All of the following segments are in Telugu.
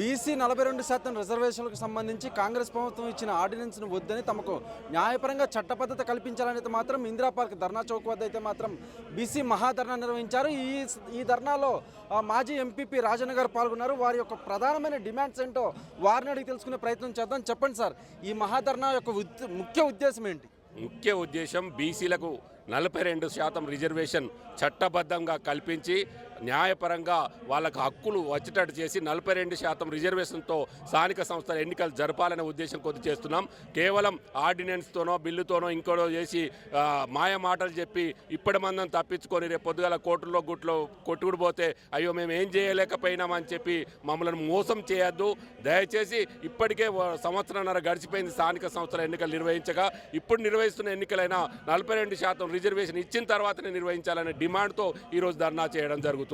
బీసీ నలభై రెండు శాతం రిజర్వేషన్లకు సంబంధించి కాంగ్రెస్ ప్రభుత్వం ఇచ్చిన ఆర్డినెన్స్ను వద్దని తమకు న్యాయపరంగా చట్టబద్ధత కల్పించాలనైతే మాత్రం ఇందిరా పార్క్ ధర్నా చౌక్ వద్ద అయితే మాత్రం బీసీ మహాధర్నా నిర్వహించారు. ఈ ఈ ధర్నాలో మాజీ ఎంపీపీ రాజన్న గారు పాల్గొన్నారు. వారి యొక్క ప్రధానమైన డిమాండ్స్ ఏంటో వారిని అడిగి తెలుసుకునే ప్రయత్నం చేద్దాం. చెప్పండి సార్ ఈ మహాధర్నా యొక్క ఉద్- ముఖ్య ఉద్దేశం ఏంటి? ముఖ్య ఉద్దేశం బీసీలకు నలభై రెండు శాతం రిజర్వేషన్ చట్టబద్ధంగా కల్పించి న్యాయపరంగా వాళ్ళకు హక్కులు వచ్చేటట్టు చేసి నలభై రెండు శాతం రిజర్వేషన్తో స్థానిక సంస్థల ఎన్నికలు జరపాలనే ఉద్దేశం కొద్ది చేస్తున్నాం. కేవలం ఆర్డినెన్స్తోనో బిల్లుతోనో ఇంకోటో చేసి మాయ మాటలు చెప్పి ఇప్పటి మందం తప్పించుకొని రేపు పొద్దుగల కోర్టుల్లో గుట్లో కొట్టుకుడు పోతే అయ్యో మేము ఏం చేయలేకపోయినామని చెప్పి మమ్మల్ని మోసం చేయొద్దు. దయచేసి ఇప్పటికే సంవత్సరంన్నర గడిచిపోయింది స్థానిక సంస్థల ఎన్నికలు నిర్వహించగా ఇప్పుడు నిర్వహిస్తున్న ఎన్నికలైన నలభై రెండు శాతం రిజర్వేషన్ ఇచ్చిన తర్వాతనే నిర్వహించాలనే డిమాండ్తో ఈరోజు ధర్నా చేయడం జరుగుతుంది.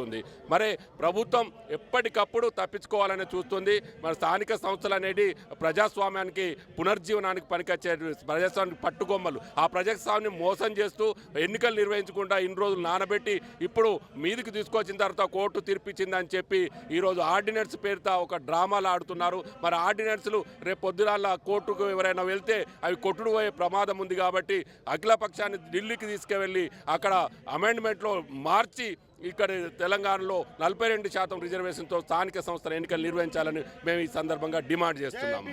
మరి ప్రభుత్వం ఎప్పటికప్పుడు తప్పించుకోవాలని చూస్తుంది. మరి స్థానిక సంస్థలు అనేది ప్రజాస్వామ్యానికి పునర్జీవనానికి పనికొచ్చే ప్రజాస్వామ్యానికి పట్టుకొమ్మలు. ఆ ప్రజాస్వామ్యం మోసం చేస్తూ ఎన్నికలు నిర్వహించకుండా ఇన్ని రోజులు నానబెట్టి ఇప్పుడు మీదికి తీసుకొచ్చిన తర్వాత కోర్టు తీర్పిచ్చిందని చెప్పి ఈరోజు ఆర్డినెన్స్ పేరుతో ఒక డ్రామాలు ఆడుతున్నారు. మరి ఆర్డినెన్స్లు రేపు పొద్దునాల కోర్టుకు ఎవరైనా వెళ్తే అవి కొట్టుడుపోయే ప్రమాదం ఉంది కాబట్టి అఖిల పక్షాన్ని ఢిల్లీకి తీసుకువెళ్ళి అక్కడ అమెండ్మెంట్లో మార్చి ఇక్కడ తెలంగాణలో నలభై రెండు శాతం రిజర్వేషన్తో స్థానిక సంస్థల ఎన్నికలు నిర్వహించాలని మేము ఈ సందర్భంగా డిమాండ్ చేస్తున్నాము.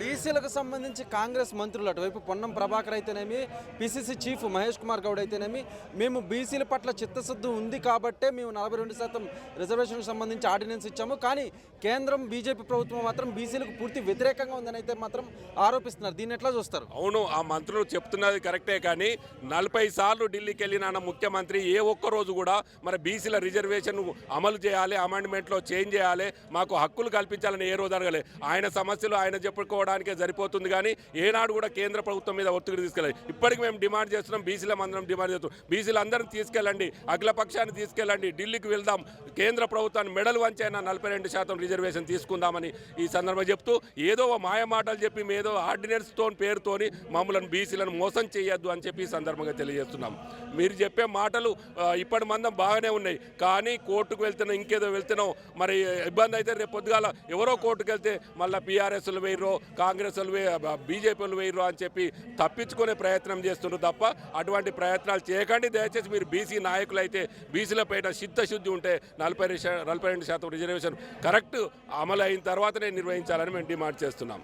బీసీలకు సంబంధించి కాంగ్రెస్ మంత్రులు అటువైపు పొన్నం ప్రభాకర్ అయితేనేమి పిసిసి చీఫ్ మహేష్ కుమార్ గౌడ్ అయితేనేమి మేము బీసీల పట్ల చిత్తశుద్ధి ఉంది కాబట్టే మేము నలభై రెండు శాతం రిజర్వేషన్కి సంబంధించి ఆర్డినెన్స్ ఇచ్చాము. కానీ కేంద్రం బీజేపీ ప్రభుత్వం మాత్రం బీసీలకు పూర్తి వ్యతిరేకంగా ఉందని అయితే మాత్రం ఆరోపిస్తున్నారు. దీన్ని ఎట్లా చూస్తారు? అవును ఆ మంత్రులు చెప్తున్నది కరెక్టే కానీ నలభై సార్లు ఢిల్లీకి వెళ్ళిన ముఖ్యమంత్రి ఏ ఒక్క రోజు కూడా మరి బీసీల రిజర్వేషన్ అమలు చేయాలి అమెండ్మెంట్లో చేంజ్ చేయాలి మాకు హక్కులు కల్పించాలని ఏ రోజు అడగలే. ఆయన సమస్యలు ఆయన చెప్పుకోవడానికే సరిపోతుంది కానీ ఏనాడు కూడా కేంద్ర ప్రభుత్వం మీద ఒత్తిడి తీసుకెళ్ళాలి. ఇప్పటికి మేము డిమాండ్ చేస్తున్నాం బీసీల మందరం డిమాండ్ చేస్తున్నాం. బీసీలందరినీ తీసుకెళ్ళండి అఖిలపక్షాన్ని తీసుకెళ్ళండి ఢిల్లీకి వెళ్దాం. కేంద్ర ప్రభుత్వాన్ని మెడల్ వంచైనా నలభై రెండు శాతం రిజర్వేషన్ తీసుకుందామని ఈ సందర్భంగా చెప్తూ ఏదో ఓ మాయ మాటలు చెప్పి ఏదో ఆర్డినెన్స్తో పేరుతోని మమ్మల్ని బీసీలను మోసం చేయొద్దు అని చెప్పి ఈ సందర్భంగా తెలియజేస్తున్నాం. మీరు చెప్పే మాటలు ఇప్పటి మందం బాగా బాగానే ఉన్నాయి. కానీ కోర్టుకు వెళ్తున్నాం ఇంకేదో వెళ్తున్నాం. మరి ఇబ్బంది అయితే రేపు పొద్దుగాల ఎవరో కోర్టుకు వెళ్తే మళ్ళీ బీఆర్ఎస్లు వేయరు కాంగ్రెస్ వాళ్ళు బీజేపీలు వేయరు అని చెప్పి తప్పించుకునే ప్రయత్నం చేస్తున్నారు తప్ప అటువంటి ప్రయత్నాలు చేయకండి. దయచేసి మీరు బీసీ నాయకులు అయితే బీసీలపైన చిత్తశుద్ధి ఉంటే నలభై నలభై రెండు శాతం రిజర్వేషన్ కరెక్ట్ అమలు అయిన తర్వాతనే నిర్వహించాలని మేము డిమాండ్ చేస్తున్నాం.